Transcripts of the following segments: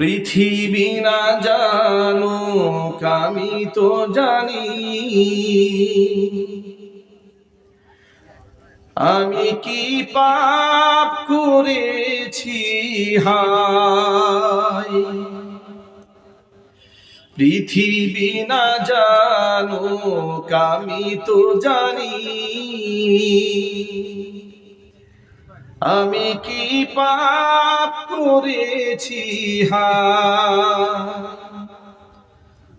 পৃথিবী না জানো আমি তো জানি। আমি কি পাপ করেছি? হায়। পৃথিবী না জানো আমি তো জানি। আমি কি পাপ করেছি?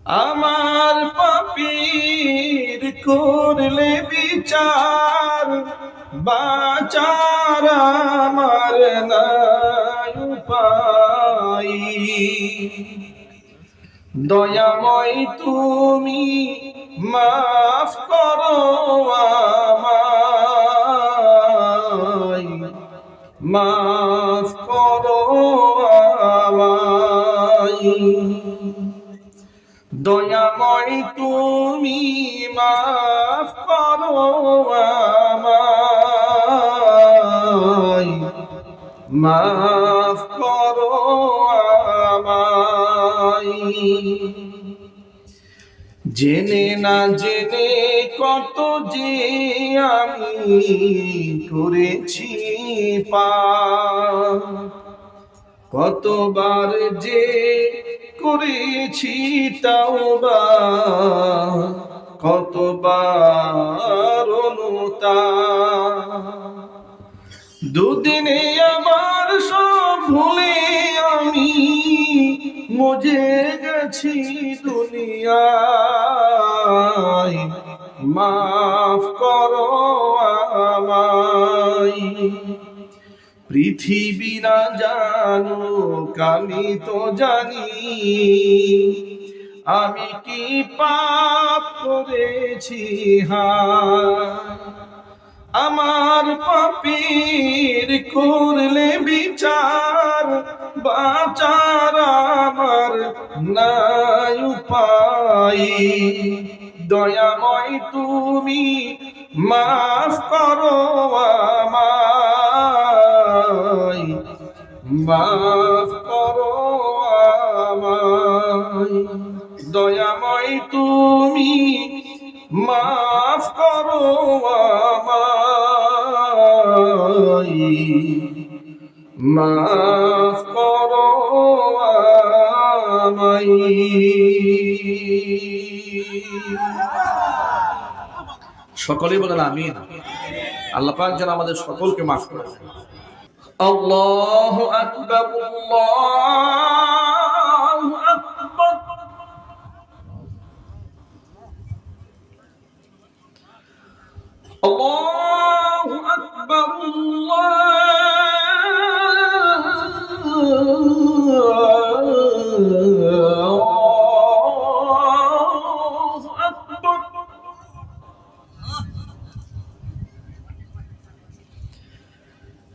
আমার পাপীর করলে বিচার, বাচার আমার উপায়। দয়াময় তুমি মাফ করো আমায়। মাফ করো দয়াময় তুমি মাফ করো আমায়। মাফ করো আমায়। জেনে না জেনে কত যে আমি করেছি পা কতবার যে করেছি তাওবা কতবার দুদিনে আমার সব ভুলে আমি মজে গেছি দুনিয়ায়। মাফ করো আমায়। পৃথিবী না জানো আমি তো জানি। আমি কি পাপ করেছি আমার পাপীর করলে বিচার, বাচার উপায় দয়াময় তুমি মাফ করো আমায়, মাফ করো আমায়। দয়াময় তুমি মাফ করো আমায়, মাফ করো সকলেই বলেন আমিন। আল্লাহ পাক যেন আমাদের সকলকে মাফ করে আল্লাহু আকবার। আল্লাহু আকবার, আল্লাহু